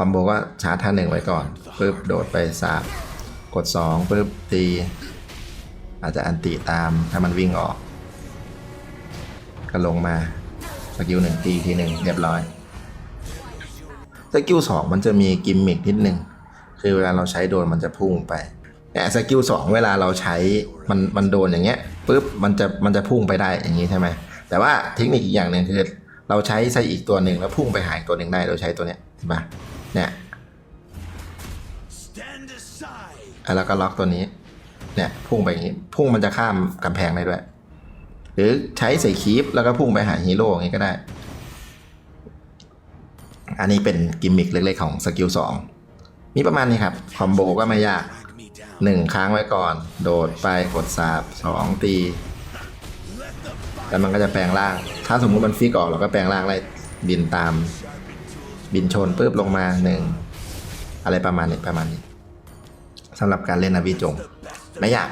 คอมโบก็ชาร์จท่าหนึ่งไว้ก่อนปุ๊บโดดไปสาบกดสองปุ๊บตี อาจจะอันติตามถ้ามันวิ่งออก ก็ลงมาสกิลหนึ่งตีทีหนึ่งเรียบร้อยสกิลสองมันจะมีกิมมิคนิดนึงคือเวลาเราใช้โดนมันจะพุ่งไปแต่สกิลสองเวลาเราใช้มันมันโดนอย่างเงี้ยปุ๊บมันจะมันจะพุ่งไปได้อย่างนี้ใช่ไหมแต่ว่าเทคนิคอีกอย่างหนึ่งคือเราใช้ใส่อีกตัวหนึ่งแล้วพุ่งไปหาอีกตัวหนึ่งได้เราใช้ตัวเนี้ยเห็นปะ เนี่ย Stand aside. แล้วก็ล็อกตัวนี้ เนี่ยพุ่งไปอย่างนี้ พุ่งมันจะข้ามกำแพงได้ด้วย หรือใช้ใส่คีปแล้วก็พุ่งไปหาฮีโร่อย่างนี้ก็ได้ อันนี้เป็นกิมมิคเล็กๆของสกิลสองมีประมาณนี้ครับ คอมโบก็ไม่ยาก Drag me down. หนึ่งค้างไว้ก่อน โดดไปกดสาบสองตีแล้วมันก็จะแปลงร่าง ถ้าสมมุติมันฟิกออกเราก็แปลงร่างไล่บินตาม บินชนปุ๊บลงมาหนึ่งอะไรประมาณนี้ประมาณนี้สำหรับการเล่นนาวิจงไม่ยาก